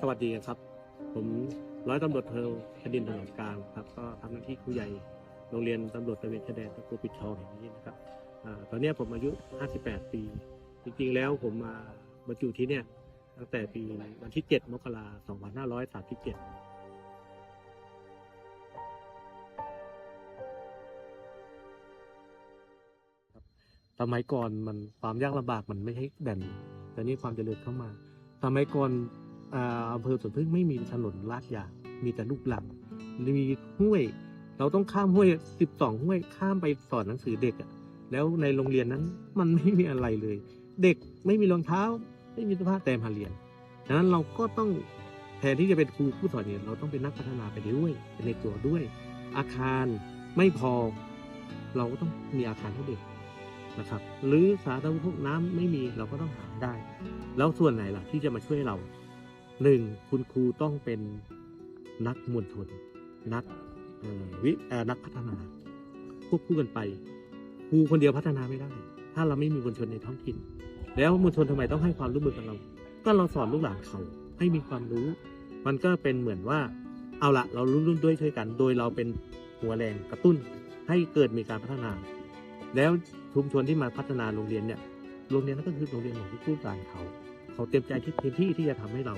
สวัสดีครับ ผมร้อยตำรวจโทคดินถนนกลางครับ ก็ทำหน้าที่ครูใหญ่โรงเรียนตำรวจตระเวนชายแดนตะกูปิดทองแห่งนี้นะครับอตอนนี้ผมอายุ 58 ปี จริงๆ แล้วผมมาบรรจุที่เนี่ยตั้งแต่ปีวันที่ 7 มกราคม 2537สมัยก่อนมันความยากลำบากมันไม่ใช่แบบนี้แต่นี่ความเจริญเข้ามาสมัยก่อน อำเภอสวนพึ่งไม่มีถนนลาดยางมีแต่ลูกหลังมีห้วย เราต้องข้ามห้วยสิบสองห้วยข้ามไปสอนหนังสือเด็กอะแล้วในโรงเรียนนั้นมันไม่มีอะไรเลย เด็กไม่มีรองเท้า ไม่มีเสื้อผ้าแต่มาเรียนดังนั้นเราก็ต้องแทนที่จะเป็นครูผู้สอนเนี่ยเราต้องเป็นนักพัฒนาไปด้วยเป็นในตัวด้วย อาคารไม่พอ เราก็ต้องมีอาคารให้เด็กนะครับ หรือสาธารณูปโภคน้ำไม่มีเราก็ต้องหาได้ แล้วส่วนไหนล่ะที่จะมาช่วยเรา หนึ่งคุณครูต้องเป็นนักมวลชนนักวินักพัฒนาควบคู่กันไปครูคนเดียวพัฒนาไม่ได้ ถ้าเราไม่มีมวลชนในท้องถิ่น แล้วมวลชนทำไมต้องให้ความร่วมมือกับเรา ก็เราสอนลูกหลานเขาให้มีความรู้ มันก็เป็นเหมือนว่าเอาละเรารุ่นด้วยช่วยกัน โดยเราเป็นหัวแรงกระตุ้นให้เกิดมีการพัฒนา แล้วชุมชนที่มาพัฒนาโรงเรียนเนี่ยโรงเรียนนั้นก็คือโรงเรียนของที่ผู้การเขา เขาเต็มใจที่พื้นที่ที่จะทำให้เรา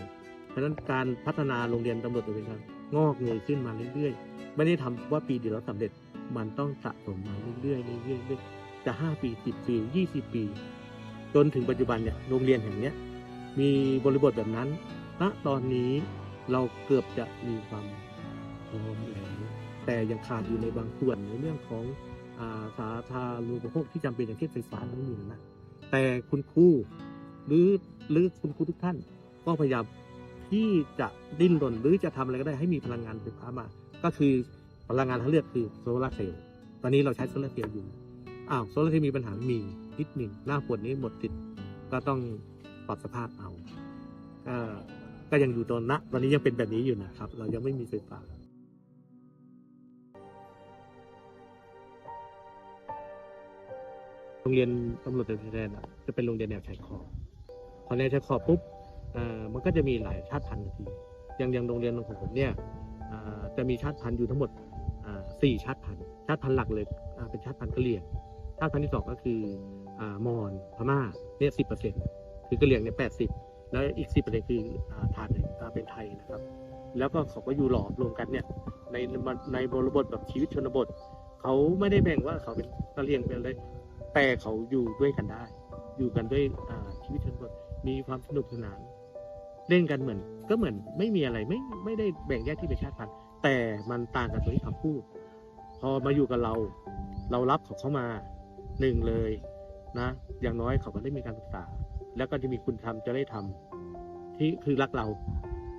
เพราะฉะนั้นการพัฒนาโรงเรียนตำรวจตระเวนชายแดนงอกเงยขึ้นมาเรื่อยๆ ไม่ได้ทำว่าปีเดียวแล้วสำเร็จมันต้องสะสมมาเรื่อยๆเรื่อยๆเรื่อยๆจะห้าปีสิบปียี่สิบปี จนถึงปัจจุบันเนี่ยโรงเรียนแห่งเนี้ยมีบริบทแบบนั้นณตอนนี้เราเกือบจะมีความพร้อมแล้วแต่ยังขาดอยู่ในบางส่วนในเรื่องของอาสาธารณูปโภคที่จำเป็นอย่างเช่นไฟฟ้าไม่มีนะแต่คุณครูหรือหรือคุณครูทุกท่านก็พยายาม ที่จะดิ้นรนหรือจะทำอะไรก็ได้ให้มีพลังงานไฟฟ้ามา ก็คือพลังงานทางเลือกคือโซลาร์เซลล์ตอนนี้เราใช้โซลาร์เซลล์อยู่อ้าวโซลาร์เซลล์มีปัญหามีนิดหนึ่งหน้าฝนนี้หมดติดก็ต้องปรับสภาพเอาก็ยังอยู่ตอนนะตอนนี้ยังเป็นแบบนี้อยู่นะครับ เรายังไม่มีไฟฟ้าโรงเรียนตำรวจตระเวนชายแดนจะเป็นโรงเรียนแนวชายขอบพอแนวชายขอบปุ๊บ มันก็จะมีหลายชาติพันธุ์ทันทีอย่างอย่างโรงเรียนของผมเนี่ยจะมีชาติพันธุ์อยู่ทั้งหมดสี่ชาติพันธุ์ชาติพันธุ์หลักเลยเป็นชาติพันธุ์กะเหรี่ยง ชาติพันธุ์ที่สองก็คืออมอญพม่าเนี่ยสิบเปอร์เซ็นต์คือกะเหรี่ยงเนี่ยแปดสิบแล้วอีกสิบเปอร์เซ็นต์คืออ่านเป็นไทยนะครับ แล้วก็เขาก็อยู่หลอมรวมกันเนี่ยในในบริบทแบบชีวิตชนบท เขาไม่ได้แบ่งว่าเขาเป็นกะเหรี่ยงเป็นอะไรแต่เขาอยู่ด้วยกันได้ อยู่กันด้วยชีวิตชนบทมีความสนุกสนาน เล่นกันเหมือน ก็เหมือนไม่มีอะไรไม่ไม่ได้แบ่งแยกที่เป็นชาติพันธุ์แต่มันต่างกันตรงที่คำพูด พอมาอยู่กับเรา เรารับเขาเข้ามาหนึ่งเลยนะ อย่างน้อยเขาก็ได้มีการศึกษา แล้วก็จะมีคุณธรรมจะได้ทำที่คือรักเรา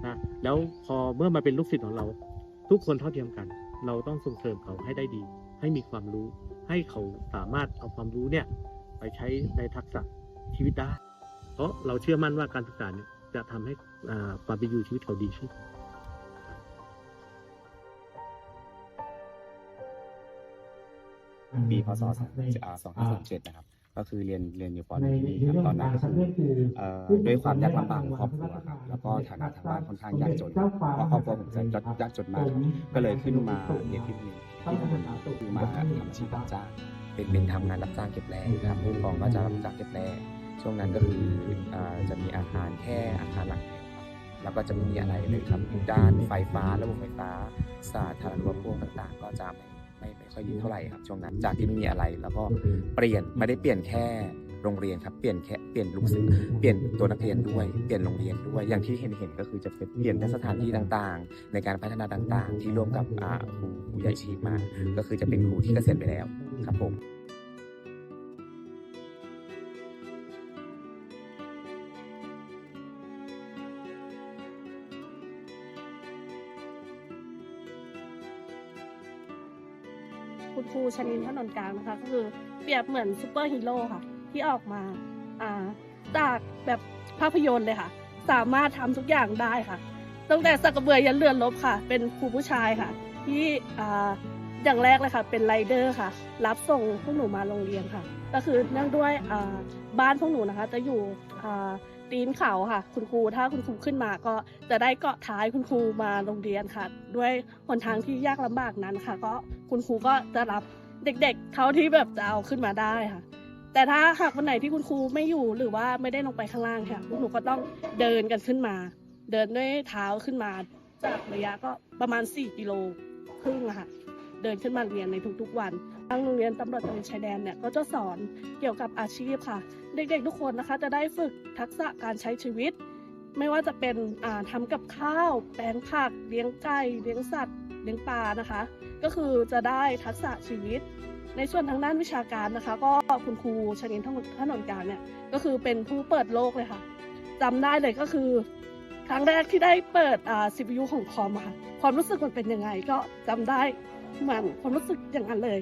นะแล้วพอเมื่อมาเป็นลูกศิษย์ของเรา ทุกคนเท่าเทียมกัน เราต้องส่งเสริมเขาให้ได้ดี ให้มีความรู้ ให้เขาสามารถเอาความรู้เนี่ย ไปใช้ในทักษะชีวิตได้ เพราะเราเชื่อมั่นว่าการศึกษาเนี่ย จะทำให้อ่าความเป็นอยู่ชีวิตเขาดีขึ้นปีพศ2507นะครับ ก็คือเรียนเรียนอยู่ป .1 ที่นี่ครับตอนนั้นก็คือเอ่อด้วยความยากลำบากของครอบครัวครับ แล้วก็ฐานะทางบ้านค่อนข้างยากจนเพราะครอบครัวผมจะยากจนมากครับก็เลยขึ้นมาเรียนที่นี่ที่ตำบลคือมาทำอาชีพรับจ้างเป็นเป็นทำงานรับจ้างเก็บแร่ครับผู้ปกครองก็จะรับจ้างเก็บแร่ ช่วงนั้นก็คือจะมีอาคารแค่อาคารหลังเดียวครับแล้วก็จะไม่มีอะไรเลยครับด้านไฟฟ้าระบบไฟฟ้าสาธารณูปโภคต่างๆ ก็จะไม่ไม่ไม่ค่อยดีเท่าไหร่ครับ ช่วงนั้นจากที่ไม่มีอะไรแล้วก็เปลี่ยนไม่ได้เปลี่ยนแค่โรงเรียนครับเปลี่ยนแค่เปลี่ยนลูกศิษย์เปลี่ยนตัวนักเรียนด้วยเปลี่ยนโรงเรียนด้วยอย่างที่เห็นเห็นก็คือจะเป็นเปลี่ยนสถานที่ต่างๆ ในการพัฒนาต่างๆ ที่ร่วมกับครูครูใหญ่ชีพมา ก็คือจะเป็นครูที่เกษียณไปแล้วครับผม รูชนินถนนกลางนะคะก็คือเปรียบเหมือนซูเปอร์ฮีโร่ค่ะ ที่ออกมาอ่าจากแบบภาพยนตร์เลยค่ะ สามารถทำทุกอย่างได้ค่ะ ตั้งแต่สักกระเบือยันเรือนรบค่ะ เป็นครูผู้ชายค่ะ ที่อ่าอย่างแรกเลยค่ะ เป็นไรเดอร์ค่ะ รับส่งพวกหนูมาโรงเรียนค่ะ ก็คือเนื่องด้วยอ่าบ้านพวกหนูนะคะ จะอยู่อ่า ตีนเขาค่ะ คุณครูถ้าคุณครูขึ้นมาก็จะได้เกาะท้ายคุณครูมาโรงเรียนค่ะ ด้วยหนทางที่ยากลำบากนั้นค่ะ ก็คุณครูก็จะรับเด็กๆเท่าที่แบบจะเอาขึ้นมาได้ค่ะ แต่ถ้าหากวันไหนที่คุณครูไม่อยู่หรือว่าไม่ได้ลงไปข้างล่างค่ะพวกหนูก็ต้องเดินกันขึ้นมา เดินด้วยเท้าขึ้นมา จากระยะก็ประมาณ 4 กิโลครึ่งค่ะ เดินขึ้นมาเรียนในทุกๆวันทางโรงเรียนตำรวจตระเวนชายแดนเนี่ยก็จะสอนเกี่ยวกับอาชีพค่ะ เด็กๆทุกคนนะคะจะได้ฝึกทักษะการใช้ชีวิต ไม่ว่าจะเป็นอ่าทำกับข้าว แปลงผัก เลี้ยงไก่เลี้ยงสัตว์ เลี้ยงปลานะคะ ก็คือจะได้ทักษะชีวิต ในส่วนทางด้านวิชาการนะคะ ก็คุณครูชนินถนนการเนี่ยก็คือเป็นผู้เปิดโลกเลยค่ะจำได้เลยก็คือครั้งแรกที่ได้เปิดอ่า CPU ของคอมค่ะ ความรู้สึกมันเป็นยังไงก็จำได้ เหมือนความรู้สึกอย่างนั้นเลย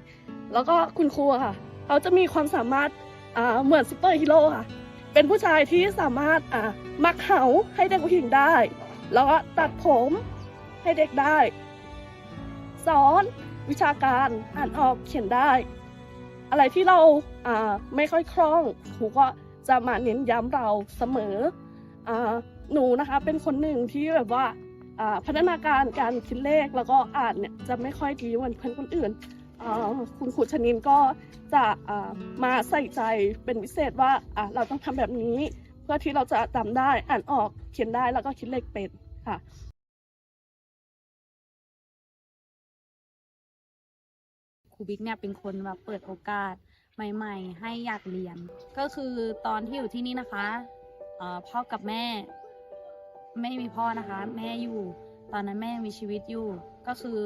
แล้วก็คุณครูค่ะ เขาจะมีความสามารถเหมือนซูเปอร์ฮีโร่ค่ะ เป็นผู้ชายที่สามารถมักเหาให้เด็กผู้หญิงได้ แล้วก็ตัดผมให้เด็กได้ สอนวิชาการอ่านออกเขียนได้ อะไรที่เราไม่ค่อยคล่องครูก็จะมาเน้นย้ำเราเสมออหนูนะคะเป็นคนหนึ่งที่แบบว่า พัฒนาการการคิดเลขแล้วก็อ่านเนี่ยจะไม่ค่อยดีเหมือนเพื่อนคนอื่น คุณครูชนินก็จะมาใส่ใจเป็นพิเศษว่าเราต้องทำแบบนี้ เพื่อที่เราจะจำได้อ่านออกเขียนได้แล้วก็คิดเลขเป็นค่ะครูบิ๊กเนี่ยเป็นคนแบบเปิดโอกาสใหม่ๆ ให้อยากเรียน ก็คือตอนที่อยู่ที่นี่นะคะพ่อกับแม่ ไม่มีพ่อนะคะ แม่อยู่ ตอนนั้นแม่ยังมีชีวิตอยู่ ก็คือ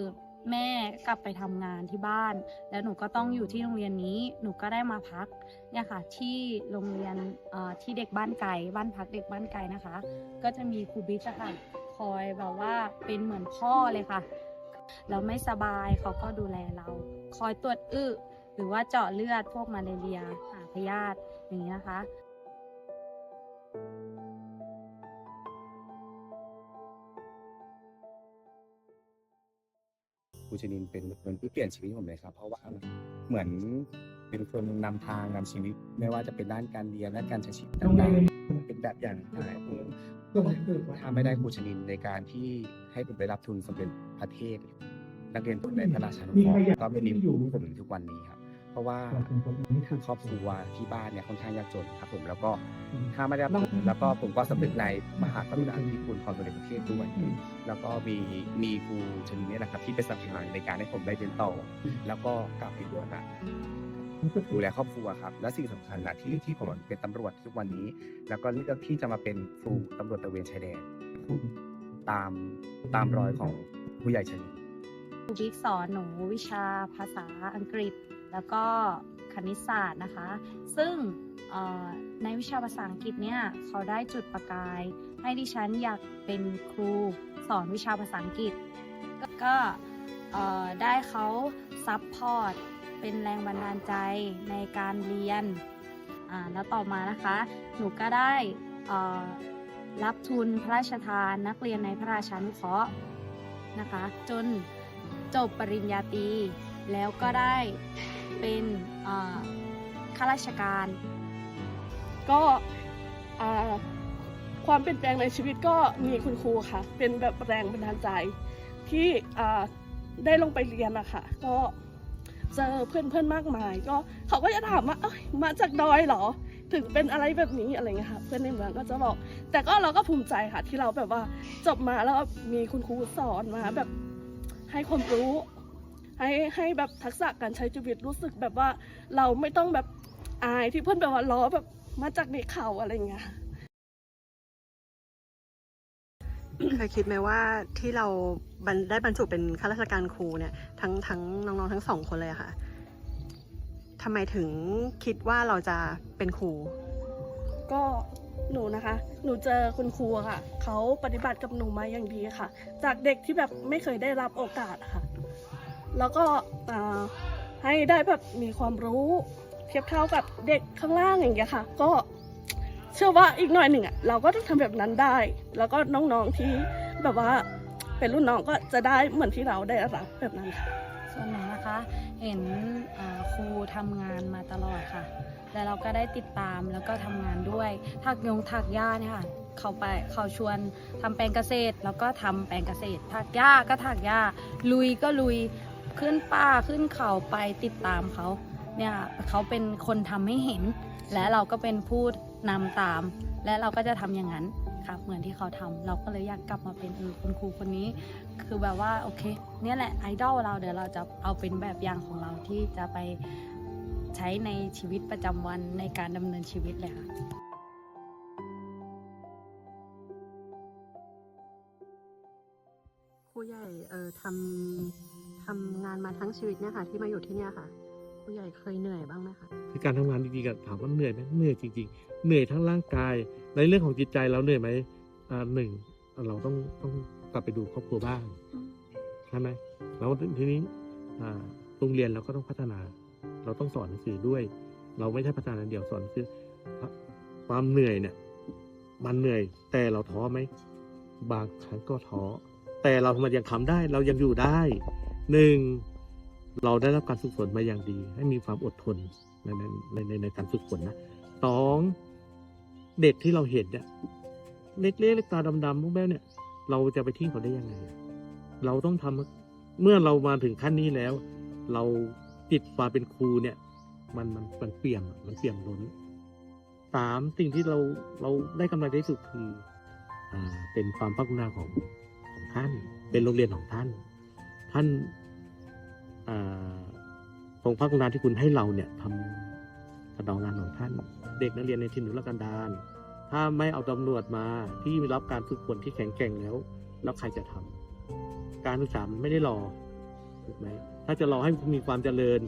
แม่กลับไปทำงานที่บ้าน แล้วหนูก็ต้องอยู่ที่โรงเรียนนี้ หนูก็ได้มาพักเนี่ยค่ะ ที่โรงเรียนที่เด็กบ้านไก่บ้านพักเด็กบ้านไก่นะคะ ก็จะมีครูบิ๊กค่ะคอยแบบว่าเป็นเหมือนพ่อเลยค่ะ เราไม่สบายเขาก็ดูแลเรา คอยตรวจอึหรือว่าเจาะเลือดพวกมาเลเรียหาพยาธิอย่างนี้นะคะ รูชนินเป็นคนที่เปลี่ยนชีวิตผมเลยครับ เพราะว่าเหมือนเป็นคนนำทางนำชีวิต ไม่ว่าจะเป็นด้านการเรียนและการใช้ชีวิตต่างๆเป็นแบบอย่างที่ให้ผมถ้าไม่ได้ครูชนินในการที่ให้ผมได้รับทุนสมเด็จพระเทพนักเรียนทุนในพระราชานุเคราะห์ก็ไม่มีผมถึงทุกวันนี้ครับ เพราะว่าทางครอบครัวที่บ้านเนี่ยค่อนข้างยากจนครับผมแล้วก็ถ้าไม่ได้รับทุนแล้วก็ผมก็สำเร็จในมหากรุณาธิคุณของสมเด็จพระเทพด้วยแล้วก็มีมีครูชนิดนี้นะครับที่เป็นสะพานในการให้ผมได้เรียนต่อ แล้วก็กลับไปดูนะดูแลครอบครัวครับ และสิ่งสำคัญนะที่ที่ผมเป็นตำรวจทุกวันนี้ แล้วก็เลือกที่จะมาเป็นครูตำรวจตระเวนชายแดนตามตามรอยของผู้ใหญ่ชนิดครูบิ๊กสอนหนูวิชาภาษาอังกฤษ แล้วก็คณิตศาสตร์นะคะ ซึ่งในวิชาภาษาอังกฤษเนี่ยเขาได้จุดประกาย ให้ดิฉันอยากเป็นครูสอนวิชาภาษาอังกฤษ ก็ได้เขาซัพพอร์ตเป็นแรงบันดาลใจในการเรียน แล้วต่อมานะคะ หนูก็ได้รับทุนพระราชทานนักเรียนในพระราชานุเคราะห์นะคะ จนจบปริญญาตรีแล้วก็ได้ เป็นข้าราชการ ก็ความเปลี่ยนแปลงในชีวิตก็มีคุณครูค่ะ เป็นแบบแรงบันดาลใจที่ได้ลงไปเรียนอะค่ะก็เจอเพื่อนเพื่อนๆมากมาย ก็เขาก็จะถามว่าเอ้ยมาจากดอยเหรอ ถึงเป็นอะไรแบบนี้อะไรเงี้ยค่ะ เพื่อนในเมืองก็จะบอก แต่ก็เราก็ภูมิใจค่ะที่เราแบบว่าจบมาแล้วมีคุณครูสอนมาแบบให้ความรู้ ให้ให้แบบทักษะการใช้ชีวิตรู้สึกแบบว่าเราไม่ต้องแบบอายที่เพื่อนแบบว่าล้อแบบมาจากในเขาอะไรเงี้ยเคยคิดไหมว่าที่เราบรรได้บรรจุเป็นข้าราชการครูเนี่ยทั้งทั้งน้องๆทั้งสองคนเลยอะค่ะทำไมถึงคิดว่าเราจะเป็นครู ก็หนูนะคะ หนูเจอคุณครูอะค่ะ เขาปฏิบัติกับหนูมาอย่างดีค่ะ จากเด็กที่แบบไม่เคยได้รับโอกาสอะค่ะ แล้วก็ให้ได้แบบมีความรู้เทียบเท่ากับเด็กข้างล่างอย่างเงี้ยค่ะ ก็เชื่อว่าอีกหน่อยหนึ่งอะเราก็ต้องทำแบบนั้นได้ แล้วก็น้องๆที่แบบว่าเป็นรุ่นน้องก็จะได้เหมือนที่เราได้รับแบบนั้นค่ะส่วนหนูนะคะเห็นครูทำงานมาตลอดค่ะแล้วเราก็ได้ติดตามแล้วก็ทำงานด้วยถักยงถักหญ้าเนี่ยค่ะเขาไปเขาชวนทำแปลงเกษตร แล้วก็ทำแปลงเกษตรถักหญ้าก็ถักหญ้าลุยก็ลุย ขึ้นป่าขึ้นเขาไปติดตามเขาเนี่ยเขาเป็นคนทำให้เห็น และเราก็เป็นผู้นำตาม และเราก็จะทำอย่างนั้นครับเหมือนที่เขาทำเราก็เลยอยากกลับมาเป็นเออคุณครูคนนี้ คือแบบว่าโอเค เนี่ยแหละไอดอลเราเดี๋ยวเราจะเอาเป็นแบบอย่างของเราที่จะไปใช้ในชีวิตประจำวันในการดำเนินชีวิตเลยค่ะครูใหญ่เออทำ ทำงานมาทั้งชีวิตเนี่ยค่ะ ที่มาอยู่ที่เนี่ยค่ะครูใหญ่เคยเหนื่อยบ้างไหมคะคือการทำงานจริงๆอะถามว่าเหนื่อยไหมเหนื่อยจริง ๆ เหนื่อยทั้งร่างกาย ในเรื่องของจิตใจเราเหนื่อยไหมอ่าหนึ่งเราต้องต้องกลับไปดูครอบครัวบ้างใช่ไหมแล้วทีนี้อ่าโรงเรียนเราก็ต้องพัฒนา เราต้องสอนหนังสือด้วย เราไม่ใช่พัฒนาอย่างเดียวสอนหนังสือความเหนื่อยเนี่ยมันเหนื่อย แต่เราท้อไหมบางครั้งก็ท้อแต่เรามันยังทำได้ เรายังอยู่ได้ หนึ่งเราได้รับการฝึกฝนมาอย่างดี ให้มีความอดทนในในในในในการฝึกฝนนะสองเด็กที่เราเห็นเนี่ยเล็กๆเล็กตาดำๆมุกแบ้วเนี่ย เราจะไปทิ้งเขาได้ยังไง เราต้องทำเมื่อเรามาถึงขั้นนี้แล้ว เราติดความเป็นครูเนี่ย มันมันมันเปี่ยมมันเปี่ยมล้นสามสิ่งที่เราเราได้กำไรที่สุดคือ อ่า เป็นความพัฒนาของของท่าน เป็นโรงเรียนของท่าน ท่านอ่าของพระกรุณาที่คุณให้เราเนี่ยทำกระดองงานของท่าน เด็กนักเรียนในทินทุรกันดารถ้าไม่เอาตำรวจมาที่รับการฝึกฝนที่แข็งแกร่งแล้ว แล้วใครจะทำการศึกษาไม่ได้รอถูกไหมถ้าจะรอให้มีความเจริญ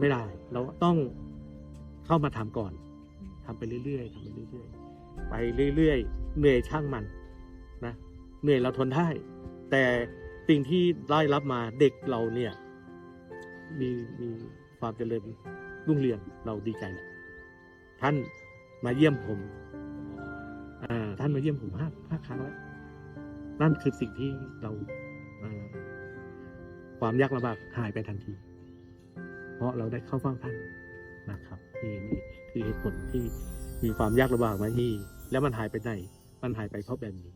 ไม่ได้ เราต้องเข้ามาทำก่อนทำไปเรื่อยๆทำไปเรื่อยๆไปเรื่อยๆเหนื่อยช่างมันนะเหนื่อยเราทนได้ แต่ สิ่งที่ได้รับมาเด็กเราเนี่ย มีมีความเจริญรุ่งเรืองเราดีใจแหละท่านมาเยี่ยมผมท่านมาเยี่ยมผมห้าห้าครั้งแล้วนั่นคือสิ่งที่เราความยากลำบากหายไปทันที เพราะเราได้เข้าเฝ้าท่านนะครับนี่นี่คือเหตุผลที่มีความยากลำบากมาที่แล้วมันหายไปไหน มันหายไปเพราะแบบนี้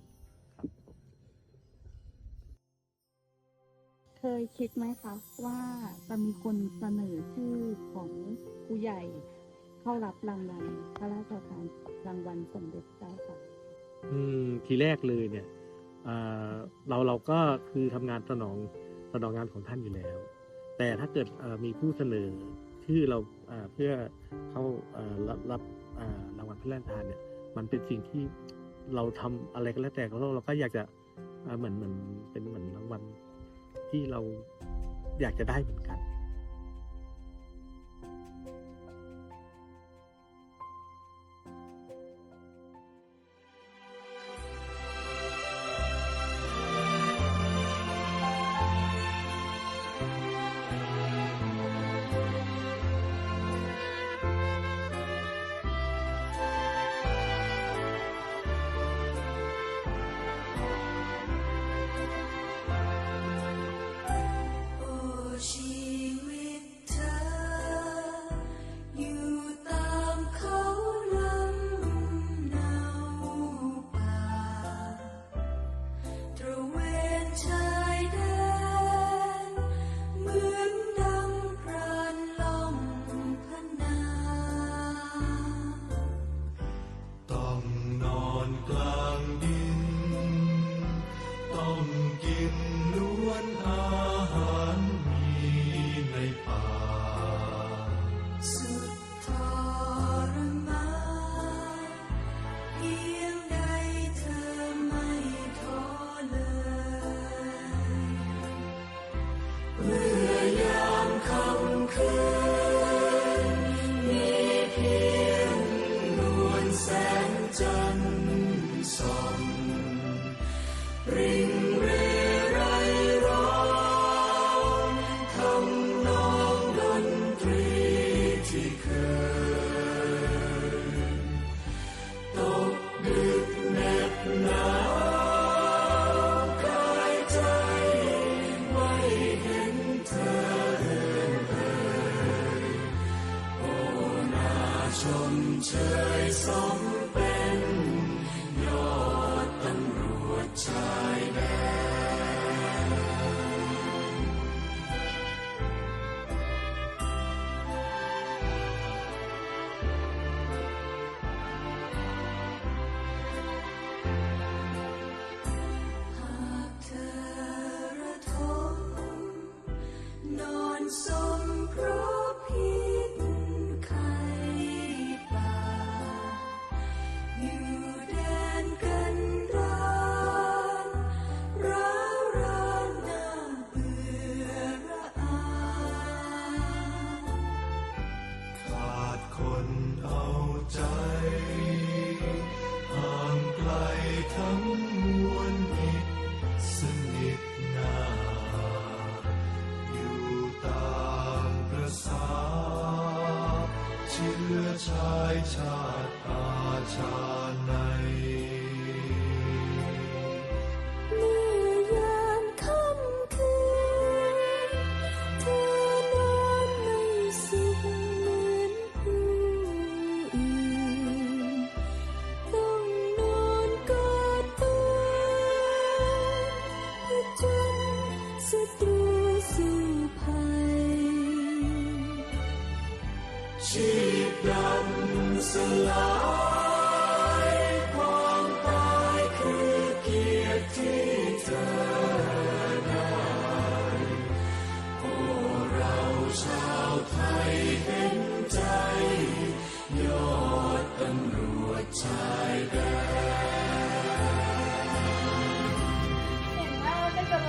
คิดไหมคะ ว่าจะมีคนเสนอชื่อของครูใหญ่ เข้ารับรางวัลพระราชทานรางวัลสมเด็จเจ้าค่ะอืมทีแรกเลยเนี่ยเราเราก็คือทำงานสนองสนองงานของท่านอยู่แล้ว แต่ถ้าเกิดมีผู้เสนอชื่อเราเพื่อเข้ารับรับอ่ารางวัลพระราชทานเนี่ย มันเป็นสิ่งที่เราทำอะไรก็แล้วแต่เราเราก็อยากจะเหมือนเหมือนเป็นเหมือนรางวัล ที่เราอยากจะได้เหมือนกัน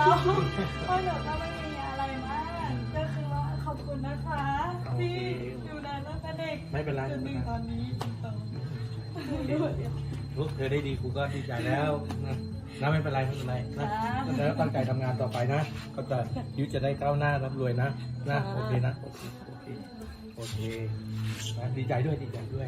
เราเพราะหนูก็ไม่มีอะไรมาก ก็คือว่าขอบคุณนะคะที่อยู่นานตั้งแต่เด็กไม่เป็นไรจนถึงตอนนี้โตลูกเธอได้ดีครูก็ดีใจแล้วนะนะไม่เป็นไรไม่เป็นไรนะแล้วตั้งใจทำงานต่อไปนะก็จะชีวิตจะได้ก้าวหน้ารับรวยนะนะโอเคนะโอเคโอเคโอเคนะดีใจด้วยดีใจด้วย